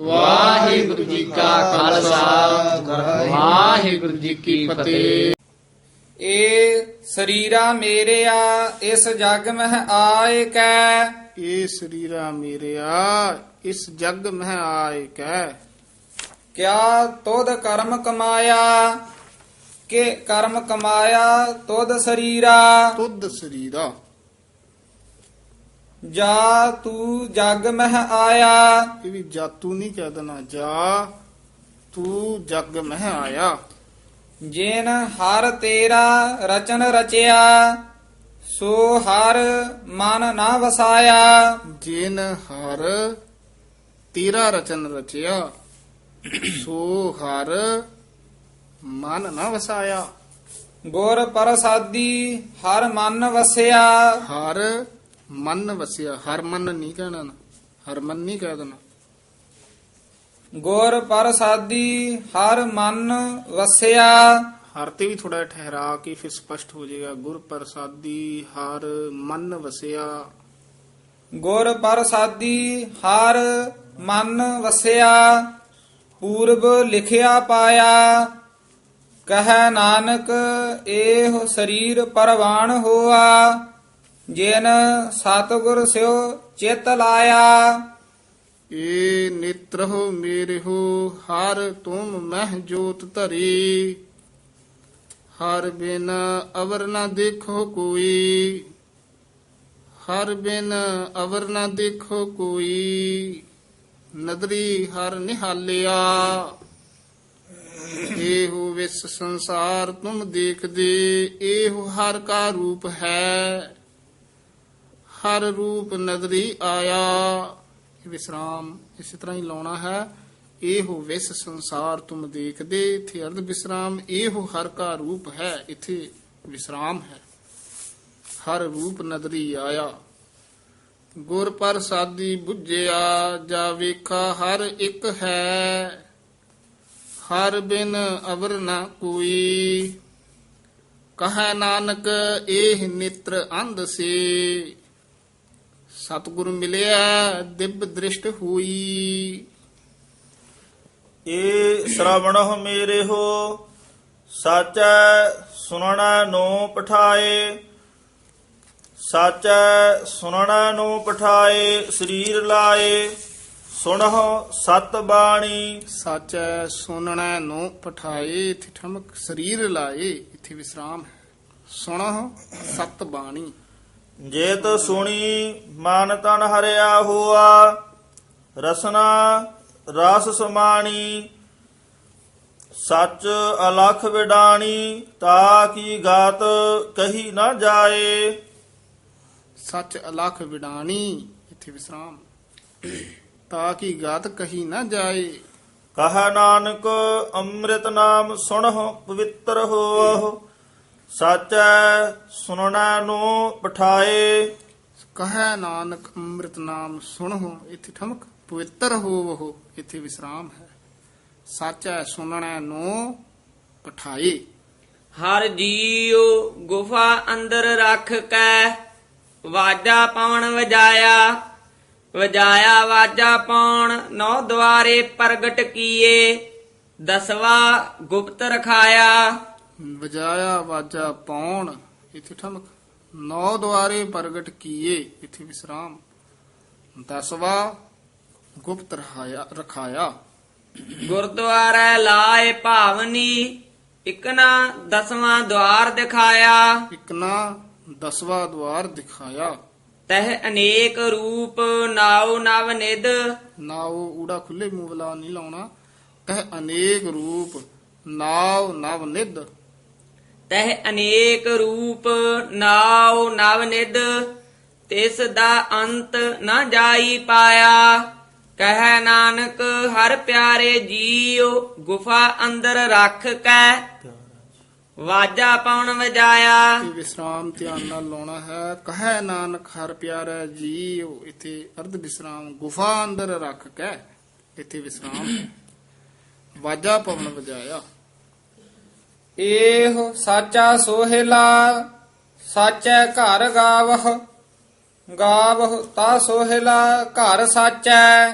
ਵਾਹਿਗੁਰੂ ਜੀ ਕਾ ਖਾਲਸਾ। ਵਾਹਿਗੁਰੂ ਜੀ ਕੀ ਫਤਿਹ। ਏ ਸਰੀਰਾ ਮੇਰਿਆ ਇਸ ਜਗ ਮਹਿ ਆਏ ਕੈ। ਇਹ ਸਰੀਰਾ ਮੇਰਿਆ ਇਸ ਜਗ ਮਹਿ ਆਏ ਕੈ। ਕਿਆ ਤੋਦ ਕਰਮ ਕਮਾਇਆ? ਕਿ ਕਰਮ ਕਮਾਇਆ ਤੋਦ ਸਰੀਰਾ? ਤੁਧ ਸਰੀਰਾ। ਜਾ ਤੂੰ ਜਗ ਮਹਿ ਆਇਆ। ਇਹ ਵੀ ਜਾਤੂ ਨਹੀਂ ਕਹਿ ਦੇਣਾ। ਜਾ ਤੂੰ ਜਗ ਮਹਿ ਆਇਆ। ਜਿਨ ਹਰ ਤੇਰਾ ਰਚਨ ਰਚਿਆ ਸੋ ਹਰ ਮਨ ਨਾ ਵਸਾਇਆ। ਜਿਨ ਹਰ ਤੇਰਾ ਰਚਨ ਰਚਿਆ ਸੋ ਹਰ ਮਨ ਨਾ ਵਸਾਇਆ। ਗੁਰ ਪ੍ਰਸਾਦੀ ਹਰ ਮਨ ਵਸਿਆ। ਹਰ ਮਨ ਵਸਿਆ ਹਰ ਮਨ ਨਹੀਂ ਕਹਿਣਾ ਨਾ ਹਰ ਮਨ ਨਹੀਂ ਕਹਿ ਦੇਣਾ। ਗੁਰ ਪ੍ਰਸਾਦੀ ਹਰ ਮਨ ਵਸਿਆ। ਹਰ ਤੇ ਵੀ ਥੋੜਾ ਠਹਿਰਾ ਕੇ ਫਿਰ ਸਪਸ਼ਟ ਹੋ ਜਾਏਗਾ ਗੁਰ ਪ੍ਰਸਾਦੀ ਹਰ ਮਨ ਵਸਿਆ। ਗੁਰ ਪ੍ਰਸਾਦੀ ਹਰ ਮਨ ਵਸਿਆ। ਪੂਰਬ ਲਿਖਿਆ ਪਾਇਆ ਕਹੈ ਨਾਨਕ ਏਹ ਸਰੀਰ ਪਰਵਾਨ ਹੋਆ। ਜਿਨ ਸਤਿਗੁਰ ਸਿਓ ਚਿਤ ਲਾਇਆ। ਏ ਨੇਤਰਹੁ ਮੇਰਹੁ, ਹਰ ਤੁਮ ਮਹਿ ਜੋਤ ਧਰੀ। ਹਰ ਬਿਨ ਅਵਰ ਨਾ ਦੇਖੋ ਕੋਈ। ਹਰ ਬਿਨ ਅਵਰ ਨਾ ਦੇਖੋ ਕੋਈ। ਨਦਰੀ ਹਰ ਨਿਹਾਲਿਆ। ਇਹੋ ਵਿਸ ਸੰਸਾਰ ਤੁਮ ਦੇਖਦੇ, ਇਹੋ ਹਰ ਕਾ ਰੂਪ ਹੈ। ਹਰ ਰੂਪ ਨਦਰੀ ਆਇਆ। ਵਿਸਰਾਮ ਇਸੇ ਤਰ੍ਹਾਂ ਹੀ ਲਾਉਣਾ ਹੈ। ਇਹੋ ਵਿਸ ਸੰਸਾਰ ਤੁਮ ਦੇਖਦੇ, ਇਥੇ ਅਰਧ ਵਿਸਰਾਮ, ਇਹੋ ਹਰ ਕਾ ਰੂਪ ਹੈ, ਇਥੇ ਵਿਸਰਾਮ ਹੈ। ਹਰ ਰੂਪ ਨਦਰੀ ਆਇਆ। ਗੁਰ ਪ੍ਰਸਾਦੀ ਬੁੱਝਿਆ, ਜਾ ਵੇਖਾ ਹਰ ਇੱਕ ਹੈ। ਹਰ ਬਿਨ ਅਵਰ ਨਾ ਕੋਈ। ਕਹੈ ਨਾਨਕ, ਇਹ ਨਿਤਰ ਅੰਧ ਸੇ। ਸਤਿਗੁਰ ਮਿਲਿਆ ਦਿਵ ਦ੍ਰਿਸ਼ਟ ਹੋਈ। ਏ ਸ਼ਰਵਣਹੁ ਮੇਰੇ ਹੋ ਸਾਚੈ ਸੁਣਨਾ ਨੂੰ ਪਠਾਏ। ਸਾਚੈ ਸੁਣਨਾ ਨੂੰ ਪਠਾਏ ਸਰੀਰ ਲਾਏ ਸੁਣਹੁ ਸਤ ਬਾਣੀ। ਸਾਚੈ ਸੁਣਨਾ ਨੂੰ ਪਠਾਏ ਇਥੇ ਠਮਕ ਸਰੀਰ ਲਾਏ ਇਥੇ ਵਿਸਰਾਮ ਹੈ। ਸੁਣੋ ਸਤ ਬਾਣੀ। ਜੇਤ ਸੁਣੀ ਮਨ ਤਨ ਹਰਿਆ ਹੋਆ ਰਸਨਾ ਰਸ ਸਮਾਣੀ ਸੱਚ ਅਲਖ ਵਿਡਾਣੀ ਤਾ ਕੀ ਗਾਤ ਕਹੀ ਨਾ ਜਾਏ। ਸੱਚ ਅਲਖ ਵਿਡਾਣੀ ਇਥੇ ਵਿਸਰਾਮ। ਤਾਂ ਕਿ ਗਾਤ ਕਹੀ ਨਾ ਜਾਏ। ਕਹਾ ਨਾਨਕ ਅੰਮ੍ਰਿਤ ਨਾਮ ਸੁਣਹੁ ਪਵਿੱਤਰ ਹੋਵਹੁ। ਸਾਚੈ ਸੁਣਨਾ ਨੂੰ ਪਠਾਏ ਕਹੈ ਨਾਨਕ ਅੰਮ੍ਰਿਤ ਨਾਮ ਸੁਣੋ ਇਥੇ ਠਮਕ ਪਵਿੱਤਰ ਹੋਵੋ ਇਥੇ ਵਿਸਰਾਮ ਹੈ। ਸਾਚੈ ਸੁਣਨਾ ਨੂੰ ਪਠਾਏ ਹਰ ਜੀਉ ਗੁਫਾ ਅੰਦਰ ਰੱਖ ਕੈ ਵਾਜਾ ਪਾਉਣ ਵਜਾਇਆ। ਵਜਾਇਆ ਵਾਜਾ ਪਾਉਣ ਨੌ ਦੁਆਰੇ ਪ੍ਰਗਟ ਕੀਏ ਦਸਵਾ ਗੁਪਤ ਰਖਾਇਆ। ਵਜਾਇਆ ਵਾਜਾ ਪੌਣ ਇਥੇ ਠਮਕ। ਨੌ ਦੁਆਰੇ ਪ੍ਰਗਟ ਕੀਏ ਇਥੇ ਵਿਸਰਾਮ। ਦਸਵਾ ਗੁਪਤ ਰਹਾਇਆ ਰਖਾਇਆ। ਗੁਰਦੁਆਰਾ ਲਾਏ ਭਾਵਨੀ ਇਕਨਾ ਦਸਵਾਂ ਦੁਆਰ ਦਿਖਾਇਆ। ਇਕਨਾ ਦਸਵਾ ਦੁਆਰ ਦਿਖਾਇਆ। ਤਹ ਅਨੇਕ ਰੂਪ ਨਾਉ ਨਵ ਨਿਦ ਨਾ ਉਹ ਊੜਾ ਖੁੱਲੇ ਮੂੰਹ ਵਾਲਾ ਨਹੀਂ ਲਾਉਣਾ। ਕਹ ਅਨੇਕ ਰੂਪ ਨਾਵ ਨਵ ਨਿਧ। ਤਹ ਅਨੇਕ ਰੂਪ ਨਾਉ ਨਵ ਨਿਦ ਤਿਸ ਦਾ ਅੰਤ ਨਾ ਜਾਈ ਪਾਇਆ। ਕਹਿ ਨਾਨਕ, ਹਰ ਪਿਆਰੇ ਜੀਉ, ਗੁਫਾ ਅੰਦਰ ਰੱਖ ਕੈ। ਵਾਜਾ ਪਾਉਣ ਵਜਾਇਆ। ਇਹ ਵਿਸਰਾਮ ਧਿਆਨ ਨਾਲ ਲਾਉਣਾ ਹੈ? ਕਹੈ ਨਾਨਕ, ਹਰ ਪਿਆਰਾ ਜੀਉ, ਇਥੇ ਅਰਧ ਵਿਸਰਾਮ, ਗੁਫਾ ਅੰਦਰ ਰੱਖ ਕੇ। ਇਥੇ ਵਿਸਰਾਮ। ਵਾਜਾ ਪਵਨ ਵਜਾਇਆ। ਏਹ ਸਾਚਾ ਸੋਹਿਲਾ ਸਾਚੈ ਘਰ ਗਾਵਹ ਗਾਵਹ ਤਾ ਸੋਹਿਲਾ ਘਰ ਸਾਚੈ,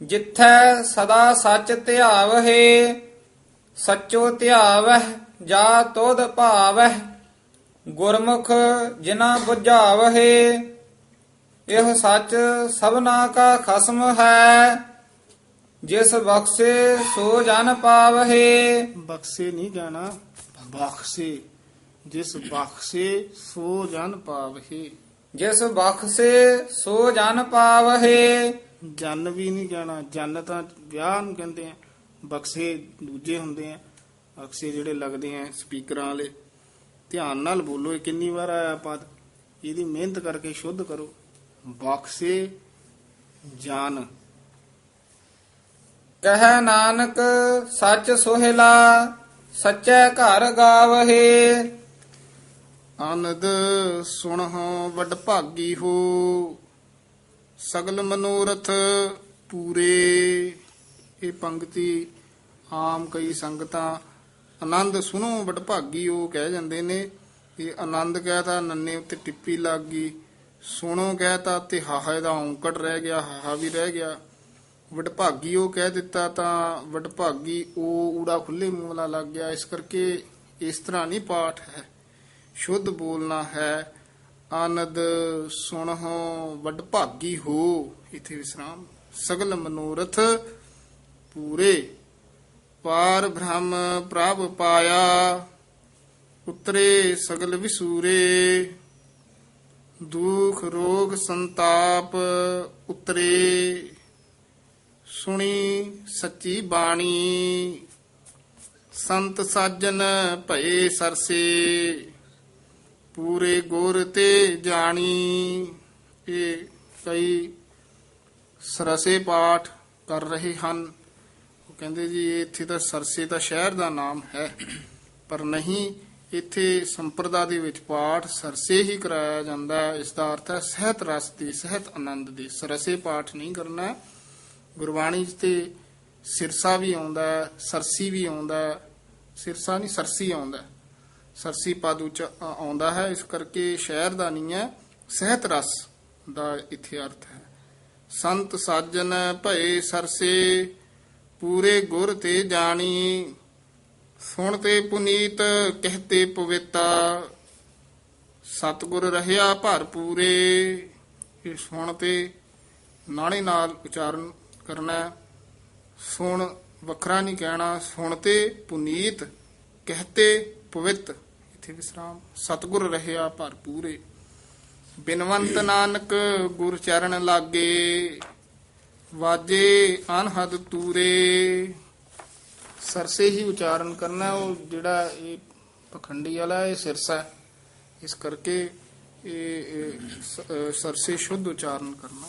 ਜਿੱਥੈ ਸਦਾ ਸੱਚ ਧਿਆਵਹਿ, ਸੱਚੋ ਧਿਆਵਹਿ ਜਾ ਤੋਧ ਭਾਵਹਿ, ਗੁਰਮੁਖ ਜਿਨਾ 부ਝਾਵਹਿ ਇਹ ਸੱਚ ਸਭਨਾ ਕਾ ਖਸਮ ਹੈ। ਜਿਸ ਬਖਸ਼ੇ ਸੋ ਜਨ ਪਾਵਹਿ। ਬਖਸ਼ੇ ਨਹੀਂ ਕਹਿਣਾ ਬਖਸ਼ੇ। ਜਿਸ ਬਖਸ਼ੇ ਸੋ ਜਨ ਪਾਵਹੇ। ਜਿਸ ਬਖਸ਼ੇ ਸੋ ਜਨ ਪਾਵਹਿ। ਜਨ ਵੀ ਨਹੀਂ ਕਹਿਣਾ ਜਨ ਤਾਂ ਵਿਆਹ ਨੂੰ ਕਹਿੰਦੇ ਆ ਬਖਸ਼ੇ ਦੂਜੇ ਹੁੰਦੇ ਆ। ਬਖਸ਼ੇ ਜਿਹੜੇ ਲੱਗਦੇ ਆ ਸਪੀਕਰਾਂ ਵਾਲੇ। ਧਿਆਨ ਨਾਲ ਬੋਲੋ ਇਹ ਕਿੰਨੀ ਵਾਰ ਆਇਆ ਪਦ ਇਹਦੀ ਮਿਹਨਤ ਕਰਕੇ ਸ਼ੁੱਧ ਕਰੋ। ਬਖਸ਼ੇ ਜਨ। ਕਹੈ ਨਾਨਕ, ਸੱਚ ਸੋਹਿਲਾ, ਸੱਚੇ ਘਰ ਗਾਵਹਿ। ਆਨੰਦ ਸੁਣਹੁ, ਵਡ ਭਾਗੀ ਹੋ। ਸਗਲ ਮਨੋਰਥ ਪੂਰੇ। ਇਹ ਪੰਕਤੀ ਆਮ ਕਈ ਸੰਗਤਾਂ ਆਨੰਦ ਸੁਣੋ, ਵੱਡ ਭਾਗੀ ਹੋ ਕਹਿ ਜਾਂਦੇ ਨੇ। ਇਹ ਆਨੰਦ ਕਹਿਤਾ ਨੰਨੇ ਉੱਤੇ ਟਿੱਪੀ ਲੱਗ ਗਈ। ਸੁਣੋ ਕਹਿਤਾ ਤੇ ਹਾਹਾ ਦਾ ਔਂਕੜ ਰਹਿ ਗਿਆ, ਹਾਹਾ ਵੀ ਰਹਿ ਗਿਆ। ਵਡਭਾਗੀ ਉਹ ਕਹਿ ਦਿੱਤਾ ਤਾਂ ਵਡਭਾਗੀ ਉਹ ਊੜਾ ਖੁੱਲੇ ਮੂੰਹ ਵਾਲਾ ਲੱਗ ਗਿਆ, ਇਸ ਕਰਕੇ ਇਸ ਤਰ੍ਹਾਂ ਨਹੀਂ ਪਾਠ ਹੈ। ਸ਼ੁੱਧ ਬੋਲਣਾ ਹੈ, ਆਨੰਦ ਸੁਣਹੁ ਵਡਭਾਗੀ ਹੋ। ਇਥੇ ਵਿਸਰਾਮ। ਸਗਲ ਮਨੋਰਥ ਪੂਰੇ। ਪਾਰ ਬ੍ਰਹਮ ਪ੍ਰਭ ਪਾਇਆ, ਉਤਰੇ ਸਗਲ ਵਿਸੂਰੇ। ਦੁਖ ਰੋਗ ਸੰਤਾਪ ਉਤਰੇ। ਸੁਣੀ ਸੱਚੀ ਬਾਣੀ। ਸੰਤ ਸਾਜਨ ਭਏ ਸਰਸੇ, ਪੂਰੇ ਗੁਰ ਤੇ ਜਾਣੀ। ਇਹ ਕਈ ਸਰਸੇ ਪਾਠ ਕਰ ਰਹੇ ਹਨ। ਉਹ ਕਹਿੰਦੇ ਜੀ, ਇੱਥੇ ਤਾਂ ਸਰਸੇ ਤਾਂ ਸ਼ਹਿਰ ਦਾ ਨਾਮ ਹੈ, ਪਰ ਨਹੀਂ, ਇੱਥੇ ਸੰਪਰਦਾ ਦੇ ਵਿੱਚ ਪਾਠ ਸਰਸੇ ਹੀ ਕਰਾਇਆ ਜਾਂਦਾ। ਹੈ ਇਸ ਦਾ ਅਰਥ ਹੈ ਸਹਿਤ ਰਸ ਦੀ, ਸਹਿਤ ਆਨੰਦ ਦੀ। ਸਰਸੇ ਪਾਠ ਨਹੀਂ ਕਰਨਾ। ਗੁਰਬਾਣੀ 'ਚ ਤੇ ਸਿਰਸਾ ਵੀ ਆਉਂਦਾ, ਸਰਸੀ ਵੀ ਆਉਂਦਾ, ਸਿਰਸਾ ਨਹੀਂ, ਸਰਸੀ ਆਉਂਦਾ। ਸਰਸੀ ਪਦ ਉੱਚ ਆਉਂਦਾ ਹੈ, ਇਸ ਕਰਕੇ ਸ਼ਹਿਰ ਦਾ ਨਹੀਂ ਹੈ, ਸਹਿਤ ਰਸ ਦਾ ਇੱਥੇ ਅਰਥ ਹੈ। ਸੰਤ ਸਾਜਨ ਭਏ ਸਰਸੇ, ਪੂਰੇ ਗੁਰ ਤੇ ਜਾਣੀ। ਸੁਣ ਤੇ ਪੁਨੀਤ ਕਹਤੇ ਪਵਿੱਤਾ। ਸਤਗੁਰ ਰਹਿਆ ਭਰਪੂਰੇ, ਇਹ ਸੁਣ ਤੇ ਨਾਣੇ ਨਾਲ ਉਚਾਰਨ ਕਰਨਾ ਸੁਣ ਵੱਖਰਾ ਨਹੀਂ ਕਹਿਣਾ। ਸੁਣ ਤੇ ਪੁਨੀਤ ਕਹਤੇ ਪਵਿੱਤ। ਇਥੇ ਵਿਸਰਾਮ। ਸਤਗੁਰ ਰਹਿਆ ਭਰਪੂਰੇ। ਬਿਨਵੰਤ ਨਾਨਕ ਗੁਰ ਚਰਨ ਲਾਗੇ, ਵਾਜੇ ਅਨਹਦ ਤੂਰੇ। ਸਰਸੇ ਹੀ ਉਚਾਰਨ ਕਰਨਾ ਉਹ ਜਿਹੜਾ ਇਹ ਪਖੰਡੀ ਵਾਲਾ ਇਹ ਸਿਰਸਾ ਇਸ ਕਰਕੇ ਇਹ ਇਹ ਸਰਸੇ ਸ਼ੁੱਧ ਉਚਾਰਨ ਕਰਨਾ